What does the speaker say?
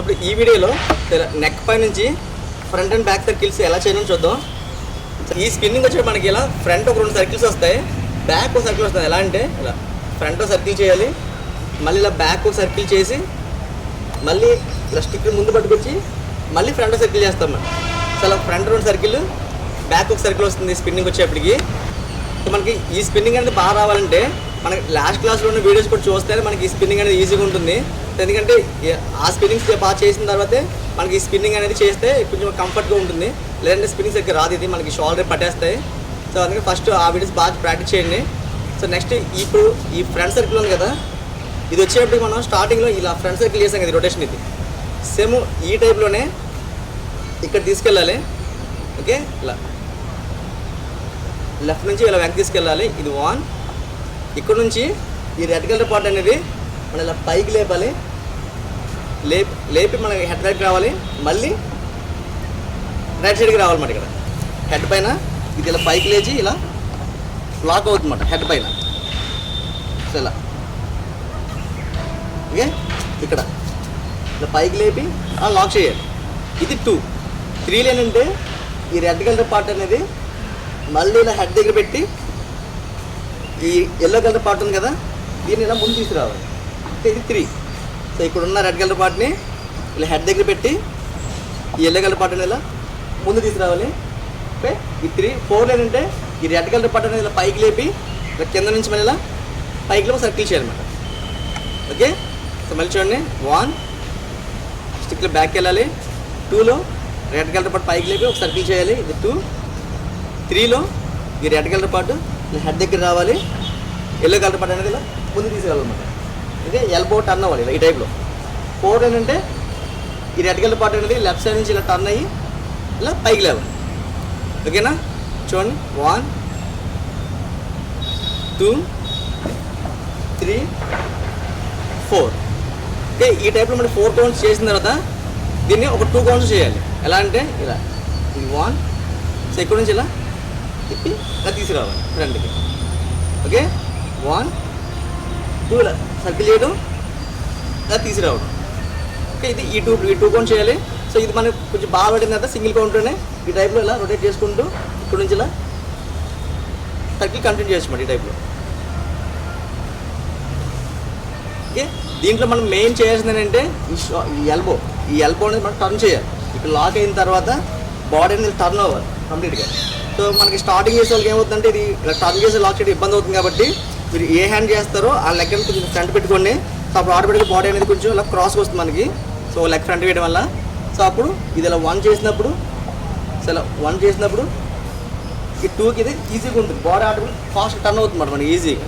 ఇప్పుడు ఈ వీడియోలో నెక్ పై నుంచి ఫ్రంట్ అండ్ బ్యాక్ సర్కిల్స్ ఎలా చేయడం చూద్దాం. ఈ స్పిన్నింగ్ వచ్చి మనకి ఇలా ఫ్రంట్ ఒక రెండు సర్కిల్స్ వస్తాయి బ్యాక్ ఒక సర్కిల్ వస్తుంది. ఎలా అంటే ఇలా ఫ్రంట్ ఒక సర్కిల్ చేయాలి మళ్ళీ ఇలా బ్యాక్ ఒక సర్కిల్ చేసి మళ్ళీ ఇలా స్టిక్ ముందు పట్టుకొచ్చి మళ్ళీ ఫ్రంట్ సర్కిల్ చేస్తాం మనం. సో అలా ఫ్రంట్ రెండు సర్కిల్ బ్యాక్ ఒక సర్కిల్ వస్తుంది స్పిన్నింగ్ వచ్చేప్పటికి సో మనకి ఈ స్పిన్నింగ్ అనేది బాగా రావాలంటే మనకి లాస్ట్ క్లాస్లో ఉన్న వీడియోస్ కూడా చూస్తే మనకి ఈ స్పిన్నింగ్ అనేది ఈజీగా ఉంటుంది. ఎందుకంటే ఆ స్పిన్నింగ్స్ బాగా చేసిన తర్వాతే మనకి ఈ స్పిన్నింగ్ అనేది చేస్తే కొంచెం కంఫర్ట్గా ఉంటుంది. లేదంటే స్పిన్నింగ్స్ దగ్గర రాదు. ఇది మనకి షోల్డర్ పట్టేస్తాయి. సో అందుకే ఫస్ట్ ఆ వీడియోస్ బాగా ప్రాక్టీస్ చేయండి. సో నెక్స్ట్ ఇప్పుడు ఈ ఫ్రంట్ సర్కిల్ ఉంది కదా? ఇది వచ్చేటప్పుడు మనం స్టార్టింగ్లో ఇలా ఫ్రంట్ సర్కిల్ చేసాం కదా రొటేషన్ ఇది. సేమ్ ఈ టైప్లోనే ఇక్కడ తీసుకెళ్ళాలి. ఓకే ఇలా. లెఫ్ట్ నుంచి ఇలా వెనక్కి తీసుకెళ్ళాలి. ఇది వన్ ఇక్కడ నుంచి ఈ రెడ్ కలర్ పార్ట్ అనేది మనం ఇలా పైకి లేపాలి. లేపి లేపి మనకి హెడ్ రైట్ రావాలి. మళ్ళీ రైట్ సైడ్కి రావాలి ఇక్కడ. హెడ్ పైన ఇది ఇలా పైకి లేచి ఇలా లాక్ అవుతుందన్నమాట హెడ్ పైన. సో ఇలా. ఓకే? ఇక్కడ. ఇలా పైకి లేపి అలా లాక్ చేయాలి. ఇది టూ త్రీ లేన్ అంటే ఈ రెడ్ కలర్ పార్ట్ అనేది మళ్ళీ ఇలా హెడ్ దగ్గర పెట్టి ఈ ఎల్లో కలర్ పార్ట్ ఉంది కదా దీన్ని ఇలా ముందు తీసుకురావాలి. అంటే ఇది త్రీ సో ఇక్కడ ఉన్న రెడ్ కలర్ పార్ట్ని ఇలా హెడ్ దగ్గర పెట్టి ఈ ఎల్లో కలర్ పార్ట్ ఇలా ముందు తీసుకురావాలి. ఓకే? ఈ త్రీ ఫోర్ ఏంటంటే అంటే ఈ రెడ్ కలర్ పార్ట్ అనేది ఇలా పైకి లేపి ఇలా కింద నుంచి మళ్ళీ ఇలా పైకి లేపి సర్కిల్ చేయాలన్నమాట. ఓకే? సో మళ్ళీ చూడండి. వన్ స్టిక్లో బ్యాక్ వెళ్ళాలి. టూలో రెడ్ కలర్ పార్ట్ పైకి లేపి ఒక సర్కిల్ చేయాలి. ఇది టూ త్రీలో ఈ రెడ్ కలర్ పార్ట్ హెడ్ దగ్గర రావాలి. ఎల్లో కలర్ పార్ట్ అనేది ఇలా ముందు తీసుకెళ్ళాలన్నమాట ఇదే ఎల్బో టర్న్ అవ్వాలి ఈ టైప్లో ఫోర్ ఏంటంటే ఈ రెడ్ పార్ట్ అనేది లెఫ్ట్ సైడ్ నుంచి ఇలా టర్న్ అయ్యి ఇలా పైకి లేవాలి. ఓకేనా చూడండి. One two three four okay ఈ టైప్లో మనం ఫోర్ కౌంట్స్ చేసిన తర్వాత దీన్ని ఒక టూ కౌంట్స్ చేయాలి. ఎలా అంటే ఇలా. ఇది వన్ సో నుంచి ఇలా తిప్పి ఇలా తీసుకురావాలి ఫ్రంట్కి ఓకే వన్ టూ సర్కిల్ చేయడం అది తీసుకురావడం ఓకే ఇది ఈ టూ ఈ టూ కౌంట్ చేయాలి. సో ఇది మనకు కొంచెం బాగా పడిన తర్వాత సింగిల్ కౌంట్లోనే ఈ టైప్లో ఇలా రొటేట్ చేసుకుంటూ ఇక్కడ నుంచి ఇలా సర్కిల్ కంటిన్యూ చేసుకోండి ఈ టైప్లో ఓకే దీంట్లో మనం మెయిన్ చేయాల్సింది ఏంటంటే ఈ ఎల్బో ఈ ఎల్బో అనేది మనం టర్న్ చేయాలి. ఇక్కడ లాక్ అయిన తర్వాత బాడీ అనేది టర్న్ అవ్వాలి కంప్లీట్గా సో మనకి స్టార్టింగ్ చేసే వాళ్ళకి ఏమవుతుందంటే ఇది ఇలా టర్న్ చేసి లాక్ చేయడం ఇబ్బంది అవుతుంది కాబట్టి మీరు ఏ హ్యాండ్ చేస్తారో ఆ లెగ్ అనేది కొంచెం ఫ్రంట్ పెట్టుకోండి. సో అప్పుడు ఆటోమేటిక్గా బాడీ అనేది కొంచెం ఇలా క్రాస్గా వస్తుంది మనకి. సో లెగ్ ఫ్రంట్ వేయడం వల్ల. సో అప్పుడు ఇది ఇలా వన్ చేసినప్పుడు సో ఇలా వన్ చేసినప్పుడు ఈ టూకి ఇది ఈజీగా ఉంటుంది. బాడీ ఆటోమేటిక్ ఫాస్ట్ టర్న్ అవుతుంది మనకి ఈజీగా